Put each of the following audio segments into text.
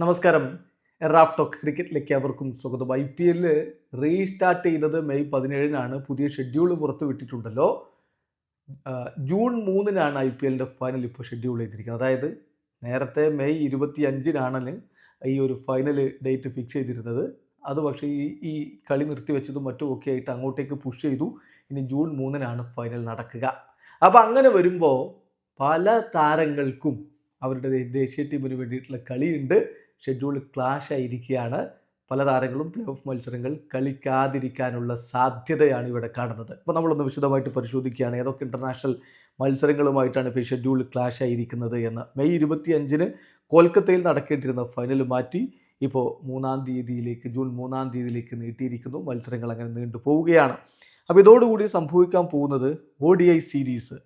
നമസ്കാരം. Raf talk ക്രിക്കറ്റിലേക്ക് അവർക്കും സ്വാഗതം. ഐ പി എല്ലിൽ റീസ്റ്റാർട്ട് ചെയ്തത് മെയ് പതിനേഴിനാണ്. പുതിയ ഷെഡ്യൂൾ പുറത്തു വിട്ടിട്ടുണ്ടല്ലോ. ജൂൺ മൂന്നിനാണ് ഐ പി എല്ലിന്റെ ഫൈനൽ ഇപ്പോൾ ഷെഡ്യൂൾ ചെയ്തിരിക്കുന്നത്. അതായത് നേരത്തെ മെയ് ഇരുപത്തി അഞ്ചിനാണ് ഈ ഒരു ഫൈനൽ ഡേറ്റ് ഫിക്സ് ചെയ്തിരുന്നത്. അത് പക്ഷേ ഈ ഈ കളി നിർത്തിവെച്ചതും മറ്റും ഒക്കെ ആയിട്ട് അങ്ങോട്ടേക്ക് പുഷ് ചെയ്തു. ഇനി ജൂൺ മൂന്നിനാണ് ഫൈനൽ നടക്കുക. അപ്പോൾ അങ്ങനെ വരുമ്പോൾ പല താരങ്ങൾക്കും അവരുടെ ദേശീയ ടീമിന് വേണ്ടിയിട്ടുള്ള കളിയുണ്ട്. ഷെഡ്യൂൾ ക്ലാഷ് ആയിരിക്കുകയാണ് പല താരങ്ങളും പ്ലേ ഓഫ് മത്സരങ്ങൾ കളിക്കാതിരിക്കാനുള്ള സാധ്യതയാണ് ഇവിടെ കാണുന്നത്. അപ്പോൾ നമ്മളൊന്ന് വിശദമായിട്ട് പരിശോധിക്കുകയാണ്. ഏതൊക്കെ ഇന്റർനാഷണൽ മത്സരങ്ങളുമായിട്ടാണ് ഇപ്പോൾ ഷെഡ്യൂൾ ക്ലാഷ് ആയിരിക്കുന്നത് എന്ന്. മെയ് ഇരുപത്തി അഞ്ചിന് കൊൽക്കത്തയിൽ നടക്കേണ്ടിരുന്ന ഫൈനൽ മാറ്റി ഇപ്പോൾ മൂന്നാം തീയതിയിലേക്ക് ജൂൺ മൂന്നാം തീയതിയിലേക്ക് നീട്ടിയിരിക്കുന്നു. മത്സരങ്ങൾ അങ്ങനെ നീണ്ടു പോവുകയാണ്. അപ്പോൾ ഇതോടുകൂടി സംഭവിക്കാൻ പോകുന്നത് ഒ സീരീസ്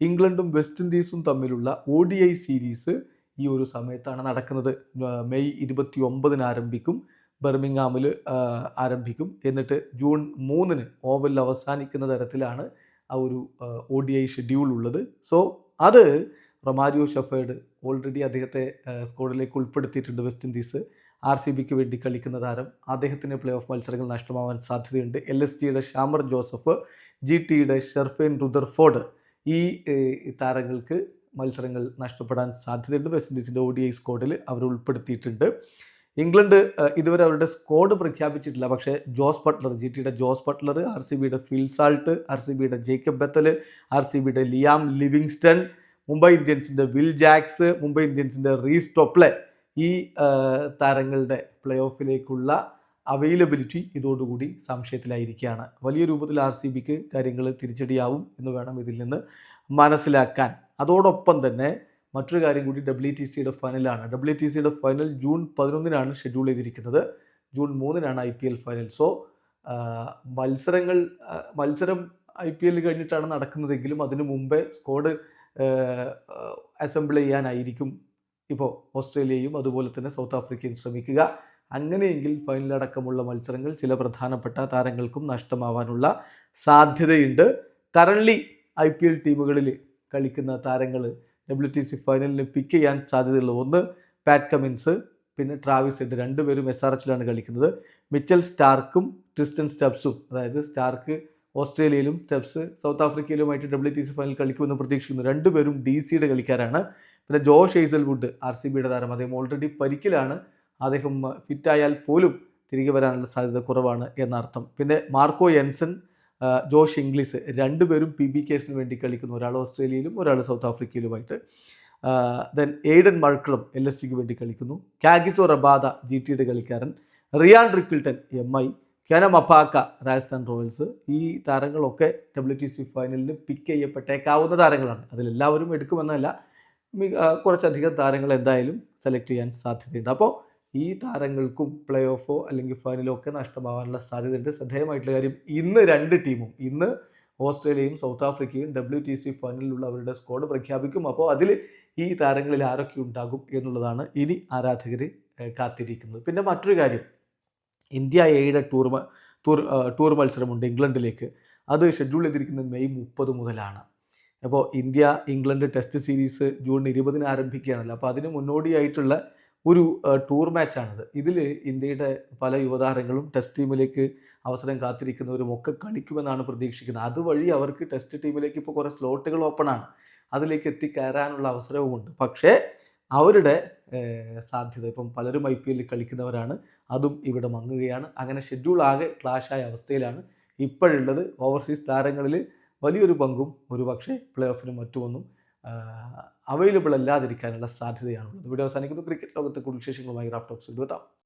ഇംഗ്ലണ്ടും വെസ്റ്റ് ഇൻഡീസും തമ്മിലുള്ള ഒ സീരീസ് ഈ ഒരു സമയത്താണ് നടക്കുന്നത്. മെയ് ഇരുപത്തി ഒമ്പതിന് ആരംഭിക്കും. ബർമിംഗാമിൽ ആരംഭിക്കും. എന്നിട്ട് ജൂൺ മൂന്നിന് ഓവലിൽ അവസാനിക്കുന്ന തരത്തിലാണ് ആ ഒരു ഒ ഡി ഐ ഷെഡ്യൂൾ ഉള്ളത്. സോ അത് റൊമാരിയോ ഷഫേഡ് ഓൾറെഡി അദ്ദേഹത്തെ സ്കോഡിലേക്ക് ഉൾപ്പെടുത്തിയിട്ടുണ്ട് വെസ്റ്റ് ഇൻഡീസ് ആർ സി ബിക്ക് വേണ്ടി കളിക്കുന്ന താരം. അദ്ദേഹത്തിന് പ്ലേ ഓഫ് മത്സരങ്ങൾ നഷ്ടമാവാൻ സാധ്യതയുണ്ട്. എൽ എസ് ജിയുടെ ഷാമർ ജോസഫ് ജി ടിയുടെ ഷെർഫേൻ റുദർഫോർഡ് ഈ താരങ്ങൾക്ക് മത്സരങ്ങൾ നഷ്ടപ്പെടാൻ സാധ്യതയുണ്ട്. വെസ്റ്റ് ഇൻഡീസിന്റെ ഒ ഡി ഐ സ്കോഡിൽ അവർ ഉൾപ്പെടുത്തിയിട്ടുണ്ട്. ഇംഗ്ലണ്ട് ഇതുവരെ അവരുടെ സ്കോഡ് പ്രഖ്യാപിച്ചിട്ടില്ല. പക്ഷേ ജോസ് ബട്ട്ലർ ജി ടിയുടെ ജോസ് ബട്ട്ലർ ആർ സി ബിയുടെ ഫിൽസാൾട്ട് ആർ സി ബിയുടെ ജേക്കബ് ബത്തൽ ആർ സി ബിയുടെ ലിയാം ലിവിങ്സ്റ്റൺ മുംബൈ ഇന്ത്യൻസിന്റെ വിൽ ജാക്സ് മുംബൈ ഇന്ത്യൻസിന്റെ റീസ് ടോപ്ലെ ഈ താരങ്ങളുടെ പ്ലേ ഓഫിലേക്കുള്ള അവൈലബിലിറ്റി ഇതോടുകൂടി സംശയത്തിലായിരിക്കുകയാണ്. വലിയ രൂപത്തിൽ ആർ സി ബിക്ക് കാര്യങ്ങൾ തിരിച്ചടിയാവും എന്ന് വേണം ഇതിൽ നിന്ന് മനസ്സിലാക്കാൻ. അതോടൊപ്പം തന്നെ മറ്റൊരു കാര്യം കൂടി ഡബ്ല്യു ടി സിയുടെ ഫൈനലാണ് ഡബ്ല്യു ടി സിയുടെ ഫൈനൽ ജൂൺ പതിനൊന്നിനാണ് ഷെഡ്യൂൾ ചെയ്തിരിക്കുന്നത്. ജൂൺ മൂന്നിനാണ് I P L final so മത്സരങ്ങൾ മത്സരം ഐ പി എൽ കഴിഞ്ഞിട്ടാണ് നടക്കുന്നതെങ്കിലും അതിനു മുമ്പേ സ്ക്വാഡ് അസംബിൾ ചെയ്യാനായിരിക്കും ഇപ്പോൾ ഓസ്ട്രേലിയയും അതുപോലെ തന്നെ സൗത്ത് ആഫ്രിക്കയും ശ്രമിക്കുക. അങ്ങനെയെങ്കിൽ ഫൈനലടക്കമുള്ള മത്സരങ്ങൾ ചില പ്രധാനപ്പെട്ട താരങ്ങൾക്കും നഷ്ടമാവാനുള്ള സാധ്യതയുണ്ട്. കറൻലി ഐ പി എൽ ടീമുകളിൽ കളിക്കുന്ന താരങ്ങൾ ഡബ്ല്യു ടി സി ഫൈനലിന് പിക്ക് ചെയ്യാൻ സാധ്യതയുള്ള. ഒന്ന് പാറ്റ് കമിൻസ് പിന്നെ ട്രാവിസ് ഹെഡ് രണ്ടുപേരും എസ് ആർ എച്ചിലാണ് കളിക്കുന്നത്. മിച്ചൽ സ്റ്റാർക്കും ട്രിസ്റ്റൻ സ്റ്റെപ്സും അതായത് സ്റ്റാർക്ക് ഓസ്ട്രേലിയയിലും സ്റ്റെപ്സ് സൗത്ത് ആഫ്രിക്കയിലുമായിട്ട് ഡബ്ല്യു ടി സി ഫൈനൽ കളിക്കുമെന്ന് പ്രതീക്ഷിക്കുന്നു. രണ്ടുപേരും ഡി സിയുടെ കളിക്കാരാണ്. പിന്നെ ജോഷ് ഹെയ്സൽവുഡ് ആർ സി ബിയുടെ താരം. അദ്ദേഹം ഓൾറെഡി പരിക്കിലാണ്. അദ്ദേഹം ഫിറ്റായാൽ പോലും തിരികെ വരാനുള്ള സാധ്യത കുറവാണ് എന്നർത്ഥം. പിന്നെ മാർക്കോ എൻസൺ ജോഷ് ഇംഗ്ലീസ് രണ്ടുപേരും പി ബി കേസിന് വേണ്ടി കളിക്കുന്നു ഒരാൾ ഓസ്ട്രേലിയയിലും ഒരാൾ south ആഫ്രിക്കയിലുമായിട്ട്. Then Aiden Markram L S സിക്ക് വേണ്ടി കളിക്കുന്നു. കാഗിസോ റബാദ ജി ടിയുടെ കളിക്കാരൻ. Ryan Rickelton M I. Kwena Maphaka Rajasthan Royals. ഈ താരങ്ങളൊക്കെ ഡബ്ല്യു ടി സി ഫൈനലിൽ പിക്ക് ചെയ്യപ്പെട്ടേക്കാവുന്ന താരങ്ങളാണ്. അതിലെല്ലാവരും എടുക്കുമെന്നല്ല. കുറച്ചധികം താരങ്ങൾ എന്തായാലും സെലക്ട് ചെയ്യാൻ സാധ്യതയുണ്ട്. അപ്പോൾ ഈ താരങ്ങൾക്കും പ്ലേ ഓഫോ അല്ലെങ്കിൽ ഫൈനലോ ഒക്കെ നഷ്ടമാവാനുള്ള സാധ്യതയുണ്ട്. ശ്രദ്ധേയമായിട്ടുള്ള കാര്യം ഇന്ന് രണ്ട് ടീമും ഇന്ന് ഓസ്ട്രേലിയയും സൗത്ത് ആഫ്രിക്കയും ഡബ്ല്യു ടി സി ഫൈനലിലുള്ള അവരുടെ സ്ക്വാഡ് പ്രഖ്യാപിക്കും. അപ്പോൾ അതിൽ ഈ താരങ്ങളിൽ ആരൊക്കെ ഉണ്ടാകും എന്നുള്ളതാണ് ഇനി ആരാധകർ കാത്തിരിക്കുന്നത്. പിന്നെ മറ്റൊരു കാര്യം. ഇന്ത്യ എയുടെ ടൂർ ടൂർ ടൂർ മത്സരമുണ്ട് ഇംഗ്ലണ്ടിലേക്ക്. അത് ഷെഡ്യൂൾ ചെയ്തിരിക്കുന്നത് മെയ് മുപ്പത് മുതലാണ്. അപ്പോൾ India England Test series June ഇരുപതിന് ആരംഭിക്കുകയാണല്ലോ. അപ്പോൾ അതിന് മുന്നോടിയായിട്ടുള്ള ഒരു ടൂർ മാച്ചാണിത്. ഇതിൽ ഇന്ത്യയുടെ പല യുവതാരങ്ങളും ടെസ്റ്റ് ടീമിലേക്ക് അവസരം കാത്തിരിക്കുന്നവരും ഒക്കെ കളിക്കുമെന്നാണ് പ്രതീക്ഷിക്കുന്നത്. അതുവഴി അവർക്ക് ടെസ്റ്റ് ടീമിലേക്ക് ഇപ്പോൾ കുറേ സ്ലോട്ടുകൾ ഓപ്പണാണ്. അതിലേക്ക് എത്തിക്കയറാനുള്ള അവസരവുമുണ്ട്. പക്ഷേ അവരുടെ സാധ്യത ഇപ്പം പലരും ഐ പി എല്ലിൽ കളിക്കുന്നവരാണ്. അതും ഇവിടെ മങ്ങുകയാണ്. അങ്ങനെ ഷെഡ്യൂൾ ആകെ ക്ലാഷായ അവസ്ഥയിലാണ് ഇപ്പോഴുള്ളത്. ഓവർസീസ് താരങ്ങളിൽ വലിയൊരു പങ്കും ഒരു പക്ഷേ പ്ലേ ഓഫിനും മറ്റുമൊന്നും അവൈലബിൾ അല്ലാതിരിക്കാനുള്ള സാധ്യതയാണുള്ളത്. ഇവിടെ അവസാനിക്കുന്നു. ക്രിക്കറ്റ് ലോകത്തെ കൂടുതൽ വിശേഷങ്ങളുമായി റാഫ്റ്റോക്സ് എടുത്താം